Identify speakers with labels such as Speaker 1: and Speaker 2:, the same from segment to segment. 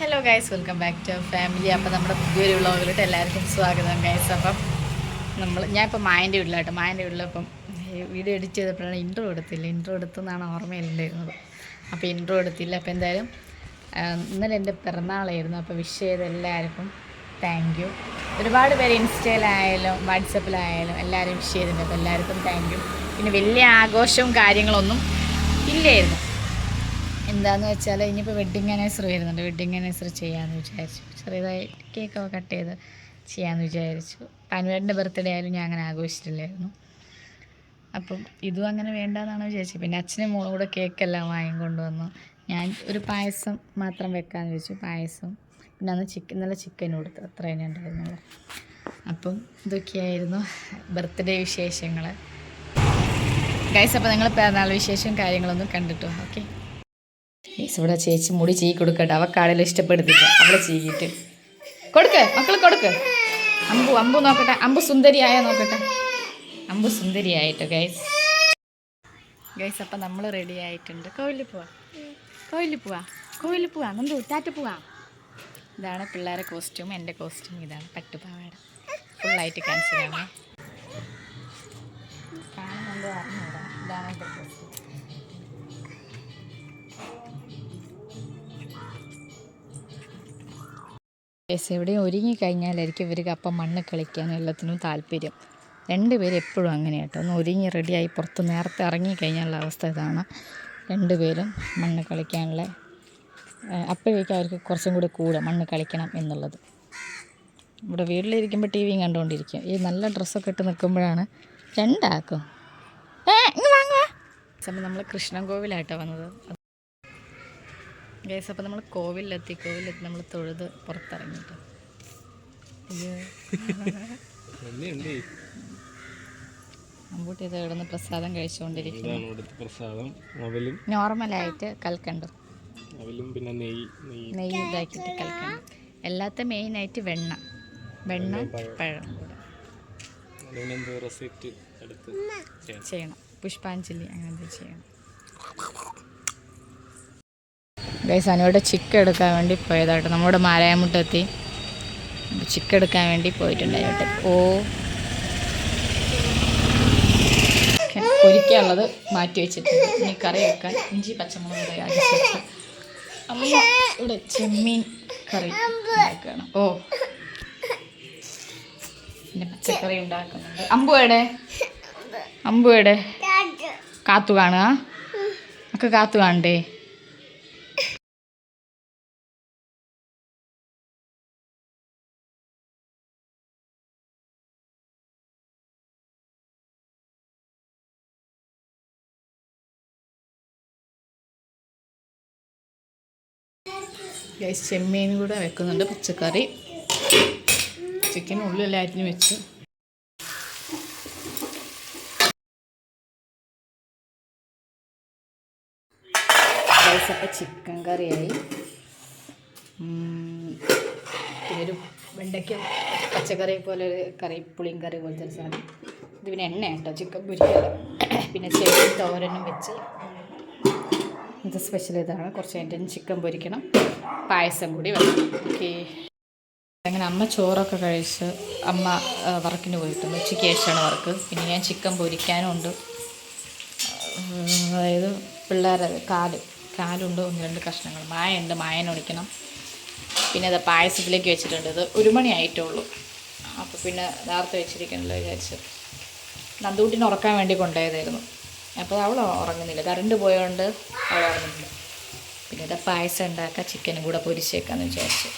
Speaker 1: Hello guys welcome back to family അപ്പോൾ നമ്മുടെ പുതിയൊരു വ്ളോഗിലോട്ട് എല്ലാവർക്കും സ്വാഗതം ഗൈസ് അപ്പം നമ്മൾ ഞാൻ ഇപ്പം മായന്റെ വീട്ടിലാട്ടോ മായന്റെ വീട്ടിലിപ്പം വീഡിയോ എഡിറ്റ് ചെയ്തപ്പോഴാണ് ഇൻട്രോ എടുത്തില്ല. ഇൻട്രോ എടുത്തെന്നാണ് ഓർമ്മയിലുണ്ടായിരുന്നത്. അപ്പോൾ ഇൻട്രോ എടുത്തില്ല. അപ്പോൾ എന്തായാലും ഇന്നലെ എന്റെ പിറന്നാളായിരുന്നു. അപ്പോൾ വിഷ് ചെയ്ത എല്ലാവർക്കും താങ്ക് യു ഒരുപാട് പേര് ഇൻസ്റ്റയിലായാലും വാട്സപ്പിലായാലും എല്ലാവരും വിഷ് ചെയ്തിട്ടുണ്ട്. അപ്പോൾ എല്ലാവർക്കും താങ്ക് യു പിന്നെ വലിയ ആഘോഷവും കാര്യങ്ങളൊന്നും ഇല്ലായിരുന്നു. എന്താന്ന് വെച്ചാൽ ഇനിയിപ്പോൾ വെഡ്ഡിങ് ആനിവേഴ്സറി വരുന്നുണ്ട്. വെഡ്ഡിങ് ആനിവേഴ്സറി ചെയ്യാമെന്ന് വിചാരിച്ചു. ചെറിയതായി കേക്കൊക്കെ കട്ട് ചെയ്ത് ചെയ്യാമെന്ന് വിചാരിച്ചു. പാൻവേഡിന്റെ ബർത്ത്ഡേ ആയാലും ഞാൻ അങ്ങനെ ആഘോഷിച്ചിട്ടില്ലായിരുന്നു. അപ്പം ഇതും അങ്ങനെ വേണ്ടാന്നാണ് വിചാരിച്ചത്. പിന്നെ അച്ഛനും മോളും കൂടെ കേക്കെല്ലാം വാങ്ങിക്കൊണ്ടുവന്നു ഞാൻ ഒരു പായസം മാത്രം വെക്കാമെന്ന് വെച്ചു പായസം. പിന്നെ അന്ന് ചിക്കൻ നല്ല ചിക്കൻ കൊടുത്തു. അത്ര തന്നെ ഉണ്ടായിരുന്നുള്ളൂ. അപ്പം ഇതൊക്കെയായിരുന്നു ബർത്ത്ഡേ വിശേഷങ്ങൾ ഗൈസ് അപ്പോൾ നിങ്ങൾ പിറന്നാൾ വിശേഷവും കാര്യങ്ങളൊന്നും കണ്ടിട്ടോ? ഓക്കെ ഇവിടെ ചേച്ചി മുടി ചീ കൊടുക്കട്ടെ. അവക്കാണെങ്കിലും ഇഷ്ടപ്പെടുത്തില്ല അവളെ ചീയിട്ട് കൊടുക്ക് മക്കൾ കൊടുക്ക്. അമ്പു അമ്പു നോക്കട്ടെ. അമ്പു സുന്ദരിയായ നോക്കട്ടെ. അമ്പു സുന്ദരിയായിട്ടോ ഗൈസ് ഗൈസ് അപ്പം നമ്മൾ റെഡി ആയിട്ടുണ്ട്. കോവിലിൽ പോവാ. കോവിലിൽ പോവാ. കോവിലിൽ പോവാ. നമ്മൾ ടാറ്റ പോവാ. ഇതാണ് പിള്ളേരെ കോസ്റ്റ്യൂം എന്റെ കോസ്റ്റ്യൂം ഇതാണ്. പട്ടുപാവാട. ഫുള്ളായിട്ട് കാണിച്ചു തരാമേ കാണുന്നുണ്ടോ അറിഞ്ഞൂടാ. ഇതാണ് എന്റെ കോസ്റ്റ്യൂം യെസ് എവിടെയും ഒരുങ്ങിക്കഴിഞ്ഞാലായിരിക്കും ഇവർക്ക് അപ്പം മണ്ണ് കളിക്കാനും എല്ലാത്തിനും താല്പര്യം. രണ്ടുപേരും എപ്പോഴും അങ്ങനെ കേട്ടോ. ഒന്ന് ഒരുങ്ങി റെഡിയായി പുറത്ത് നേരത്തെ ഇറങ്ങിക്കഴിഞ്ഞാലുള്ള അവസ്ഥ ഇതാണ്. രണ്ടുപേരും മണ്ണ് കളിക്കാനുള്ള അപ്പോഴേക്കും അവർക്ക് കുറച്ചും കൂടി കൂടുക മണ്ണ് കളിക്കണം എന്നുള്ളത്. ഇവിടെ വീട്ടിലിരിക്കുമ്പോൾ ടി വിയും കണ്ടുകൊണ്ടിരിക്കും. ഈ നല്ല ഡ്രസ്സൊക്കെ ഇട്ട് നിൽക്കുമ്പോഴാണ് രണ്ടാക്കും. നമ്മൾ കൃഷ്ണൻ കോവിലായിട്ടോ വന്നത്. ഗൈസ് അപ്പോൾ നമ്മൾ കോവിലെത്തി. കോവിലെത്തി നമ്മൾ തൊഴുത് പുറത്തിറങ്ങിയിട്ട്. അമ്പൂട്ടി ഇത് ഇവിടുന്ന് പ്രസാദം കഴിച്ചുകൊണ്ടിരിക്കുന്നു നോർമലായിട്ട് കൽക്കണ്ടു.
Speaker 2: പിന്നെ നെയ്യ് നെയ്യ്
Speaker 1: ഇതാക്കിയിട്ട് കൽക്കണ്ടം. എല്ലാത്ത മെയിനായിട്ട് വെണ്ണ. വെണ്ണ പഴം.
Speaker 2: ചെയ്യണം
Speaker 1: ചെയ്യണം. പുഷ്പാഞ്ജലി അങ്ങനത്തെ ചെയ്യണം. ഗൈസ് അനുവിടെ ചിക്ക് എടുക്കാൻ വേണ്ടി പോയതാട്ടോ. നമ്മുടെ മാരായമുട്ടെത്തി ചിക്ക് എടുക്കാൻ വേണ്ടി പോയിട്ടുണ്ടായിട്ട് ഓ. പൊരിക്കാനുള്ളത് മാറ്റി വെച്ചിട്ടുണ്ട്. ഇനി കറി വെക്കാൻ ഇഞ്ചി പച്ചമുളക് അമ്മ ഇവിടെ ചെമ്മീൻ കറി ഉണ്ടാക്കുകയാണ്. ഓ. പിന്നെ പച്ചക്കറി ഉണ്ടാക്കുന്നുണ്ട്. അമ്പു എവിടെ? അമ്പു എവിടെ? കാത്തു കാണുക. ഒക്കെ കാത്തു കാണണ്ടേ? ഗൈസ് ചെമ്മീൻ കൂടെ വെക്കുന്നുണ്ട് പച്ചക്കറി. ചിക്കൻ ഉള്ളിലായിരുന്നു വെച്ച്. ചിക്കൻ കറിയായി. പിന്നൊരു വെണ്ടയ്ക്ക പച്ചക്കറി പോലെ ഒരു കറി പുളിയും കറി പോലത്തെ സാധനം. ഇത് പിന്നെ എണ്ണ കേട്ടോ ചിക്കൻ പൊരിക്കല പിന്നെ ചെമ്മീൻ തോരനും വെച്ച്. ഇത് സ്പെഷ്യൽ ഇതാണ്. കുറച്ച് കഴിഞ്ഞിട്ട് ചിക്കൻ പൊരിക്കണം. പായസം കൂടി വേണം ഓക്കെ അങ്ങനെ അമ്മ ചോറൊക്കെ കഴിച്ച് അമ്മ വർക്കിന് പോയിട്ടുണ്ട്. ഉച്ചയ്ക്ക് ശേഷമാണ് വർക്ക്. പിന്നെ ഞാൻ ചിക്കൻ പൊരിക്കാനും ഉണ്ട് അതായത് പിള്ളേരെ കാൽ കാലുണ്ട്. ഒന്ന് രണ്ട് കഷ്ണങ്ങൾ. മായുണ്ട് മായനെ ഒടിക്കണം പിന്നെ അത് പായസത്തിലേക്ക് വെച്ചിട്ടുണ്ട്. ഇത് ഒരു മണി ആയിട്ടേ ഉള്ളൂ അപ്പോൾ പിന്നെ നേരത്തെ വെച്ചിരിക്കണല്ലോ വിചാരിച്ച്. നന്ദൂട്ടിനെ ഉറക്കാൻ വേണ്ടി കൊണ്ടുപോയതായിരുന്നു. അപ്പോൾ അവൾ ഉറങ്ങുന്നില്ല. കറണ്ട് പോയതുകൊണ്ട് അവൾ ഉറങ്ങുന്നില്ല. പിന്നെ ഇതാ പായസം ഉണ്ടാക്കുക ചിക്കനും കൂടെ പൊരിച്ചേക്കാന്ന് വിചാരിച്ചു.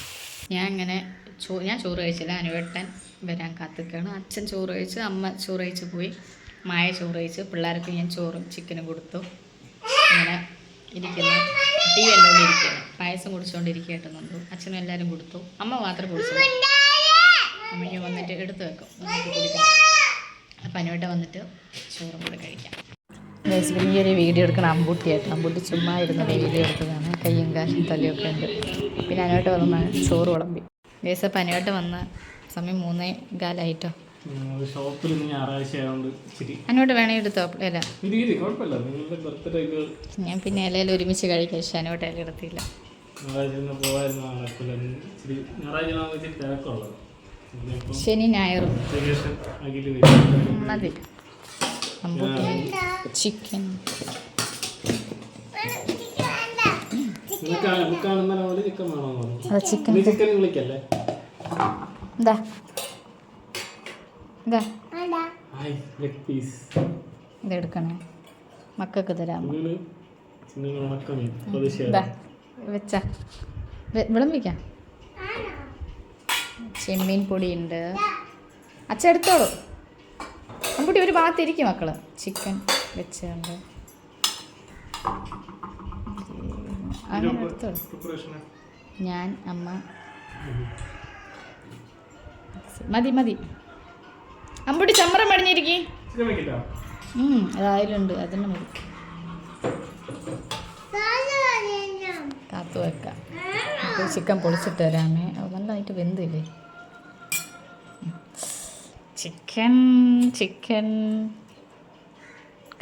Speaker 1: ഞാൻ അങ്ങനെ ചോ ഞാൻ ചോറ് കഴിച്ചില്ല. അനുവേട്ടൻ വരാൻ കാത്തിക്കാണ്. അച്ഛൻ ചോറ് കഴിച്ച് അമ്മ ചോറ് കഴിച്ച് പോയി. മായ ചോറ് കഴിച്ച് പിള്ളേർക്ക് ഞാൻ ചോറും ചിക്കനും കൊടുത്തു. അങ്ങനെ ഇരിക്കുന്നു. ടീ കണ്ടുകൊണ്ടിരിക്കുകയാണ് പായസം കുടിച്ചുകൊണ്ടിരിക്കുന്നുണ്ട് അച്ഛനും എല്ലാവരും കൊടുത്തു. അമ്മ മാത്രം കുടിച്ചു? അമ്മയ്ക്ക് വന്നിട്ട് എടുത്ത് വെക്കും. നമുക്ക് അപ്പം അനുവേട്ട വന്നിട്ട് ചോറും കൂടെ കഴിക്കാം. ഈ ഒരു വീഡിയോ എടുക്കണ അമ്പൂട്ടിയായിട്ട്. അമ്പൂട്ടി ചുമ്മാ ഇരുന്ന വീഡിയോ എടുത്തതാണ്. കയ്യും കാശും തലയൊക്കെ ഉണ്ട്. പിന്നെ അനുവേട്ട് വന്ന ചോറ് വിളമ്പി. ഗൈസ് അപ്പം അനുവേട്ട് വന്ന സമയം മൂന്നേ കാലായിട്ടോ.
Speaker 2: ഷോപ്പിൽ
Speaker 1: വേണേ എടുത്തോ? ഇല ഞാൻ പിന്നെ ഇലയിൽ ഒരുമിച്ച് കഴിക്കാൻ പക്ഷെ അനുവേട്ട് ഇല എടുത്തില്ല. ശനി ഞായറും. മതി.
Speaker 2: മുതൽ ചിക്കൻ.
Speaker 1: ചിക്കൻ എന്താ എന്താ
Speaker 2: ഹായ് ലെഗ് പീസ്
Speaker 1: ഇത് എടുക്കണേ. മക്കൾക്ക്
Speaker 2: പ്രതിഷേധം
Speaker 1: വെച്ച. വിളമ്പിക്കാം. ചെമ്മീൻ പൊടിയുണ്ട്. അച്ഛ എടുത്തോളൂ. അമ്പുട്ടി ഒരു ഭാഗത്തിരിക്കും മക്കൾ. ചിക്കൻ വെച്ചുകൊണ്ട്. അങ്ങനെ എടുത്തോളൂ. ഞാൻ അമ്മ. മതി മതി. അമ്പുട്ടി ചമ്മറം പടിഞ്ഞിരിക്കി. അതായാലുണ്ട്. അതന്നെ മതി. കാത്തു വെക്കാം. ചിക്കൻ പൊളിച്ചിട്ട് തരാമേ. നല്ലതായിട്ട് വെന്തില്ലേ? Chicken chicken.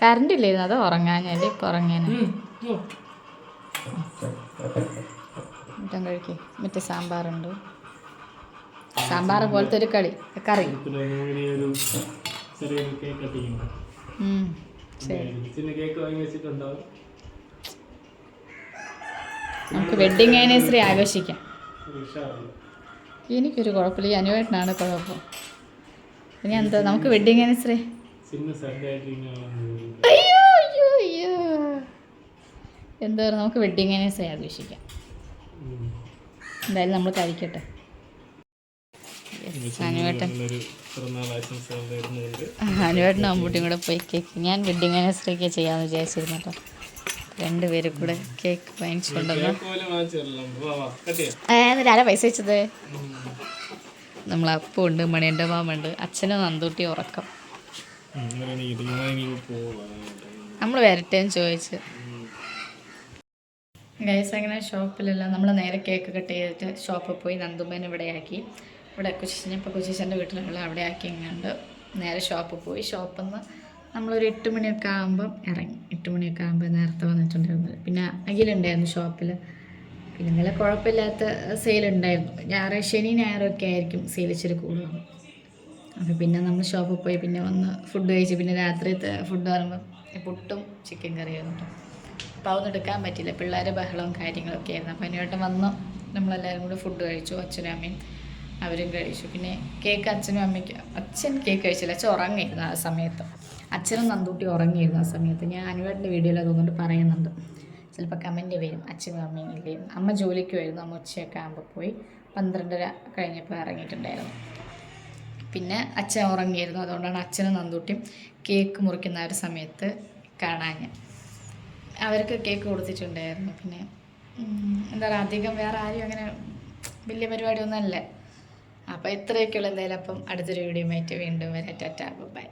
Speaker 1: കറണ്ട് ഇല്ലായിരുന്നു അത് ഉറങ്ങാനല്ലേ ഇപ്പം ഉറങ്ങാന് മറ്റം കഴിക്കേ. മറ്റേ സാമ്പാറുണ്ട്. സാമ്പാർ പോലത്തെ ഒരു കളി കറി. നമുക്ക് വെഡിങ് ആനിവേഴ്സറി ആഘോഷിക്കാം. എനിക്കൊരു കുഴപ്പമില്ല. ഈ അനുവേട്ടനാണ് കുഴപ്പം. ഇനി എന്താ നമുക്ക് വെഡിങ് ആനിവേഴ്സറി അയ്യോ അയ്യോ അയ്യോ. എന്താ നമുക്ക് വെഡിങ് ആനിവേഴ്സറി ആഘോഷിക്കാം എന്തായാലും നമ്മൾ കഴിക്കട്ടെ. അനുവേട്ടൻ അമ്മൂട്ടിയും കൂടെ പോയി കേക്ക് ഞാൻ വെഡിങ് ആനിവേഴ്സറിക്ക് ചെയ്യാമെന്ന് വിചാരിച്ചിരുന്നു കേട്ടോ. രണ്ടുപേരും കൂടെ കേക്ക് വാങ്ങിച്ചുകൊണ്ടുവന്നു
Speaker 2: കേക്ക് പോലെ വാങ്ങിച്ചല്ലോ വാ വാ കട്ട് ചെയ്യാം.
Speaker 1: എന്നിട്ട് ആരാ പൈസ വെച്ചത്? നമ്മൾ അപ്പുണ്ട് മണിയന്റെ മാമുണ്ട് അച്ഛനും നന്ദൂട്ടി ഉറക്കം. നമ്മൾ വരട്ടേന്ന് ചോദിച്ച്. ഗൈസ് അങ്ങനെ ഷോപ്പിലെല്ലാം നമ്മൾ നേരെ കേക്ക് കട്ട് ചെയ്തിട്ട് ഷോപ്പിൽ പോയി നന്ദുമ്മേനെ ഇവിടെ ആക്കി. ഇവിടെ കുശിശൻ ഇപ്പോൾ കുശിശന്റെ വീട്ടിലുള്ള അവിടെ ആക്കി ഇങ്ങണ്ട് നേരെ ഷോപ്പിൽ പോയി. ഷോപ്പിൽ നിന്ന് നമ്മളൊരു എട്ട് മണിയൊക്കെ ആകുമ്പം ഇറങ്ങി. എട്ട് മണിയൊക്കെ ആകുമ്പോൾ നേരത്തെ വന്നിട്ടുണ്ടായിരുന്നത്. പിന്നെ അഖിലുണ്ടായിരുന്നു ഷോപ്പിൽ പിന്നെ കുഴപ്പമില്ലാത്ത സെയിൽ ഉണ്ടായിരുന്നു. ഞായറാഴ്ച ശനി ഞായറൊക്കെ ആയിരിക്കും സെയിൽ ഇച്ചിരി കൂടുതൽ അപ്പോൾ പിന്നെ നമ്മൾ ഷോപ്പിൽ പോയി പിന്നെ വന്ന് ഫുഡ് കഴിച്ച് പിന്നെ രാത്രിയത്തെ ഫുഡ് പറയുമ്പോൾ പുട്ടും ചിക്കൻ കറിയും കിട്ടും അപ്പോൾ അതൊന്നും എടുക്കാൻ പറ്റില്ല പിള്ളേരെ ബഹളവും കാര്യങ്ങളൊക്കെ ആയിരുന്നു. അപ്പോൾ അതിനുവേട്ടം വന്ന്. നമ്മളെല്ലാവരും കൂടി ഫുഡ് കഴിച്ചു. അച്ഛനും അമ്മയും അവരും കഴിച്ചു. പിന്നെ കേക്ക് അച്ഛനും അമ്മയ്ക്ക് അച്ഛൻ കേക്ക് കഴിച്ചില്ല. അച്ഛൻ ഉറങ്ങിയിരുന്നു ആ സമയത്ത്. അച്ഛനും നന്ദൂട്ടി ഉറങ്ങിയിരുന്നു ആ സമയത്ത്. ഞാൻ അനുവേട്ടന്റെ വീഡിയോയിൽ അതുകൊണ്ട് പറയുന്നുണ്ട്. ചിലപ്പോൾ കമന്റ് വരും അച്ഛനും അമ്മയും ഇല്ലേ അമ്മ ജോലിക്ക് വരുന്നു അമ്മ ഉച്ചയൊക്കെ ആകുമ്പോൾ പോയി. പന്ത്രണ്ടര കഴിഞ്ഞപ്പോൾ ഇറങ്ങിയിട്ടുണ്ടായിരുന്നു. പിന്നെ അച്ഛൻ ഉറങ്ങിയിരുന്നു അതുകൊണ്ടാണ് അച്ഛനും നന്ദൂട്ടിയും കേക്ക് മുറിക്കുന്ന ഒരു സമയത്ത് കാണാൻ അവർക്ക് കേക്ക് കൊടുത്തിട്ടുണ്ടായിരുന്നു പിന്നെ എന്താ പറയുക അധികം വേറെ ആരും അങ്ങനെ വലിയ പരിപാടിയൊന്നും അല്ല. അപ്പോൾ ഇത്രയൊക്കെയുള്ള എന്തായാലും. അപ്പം അടുത്തൊരു വീഡിയോ ആയിട്ട് വീണ്ടും വരാം. Tata bye.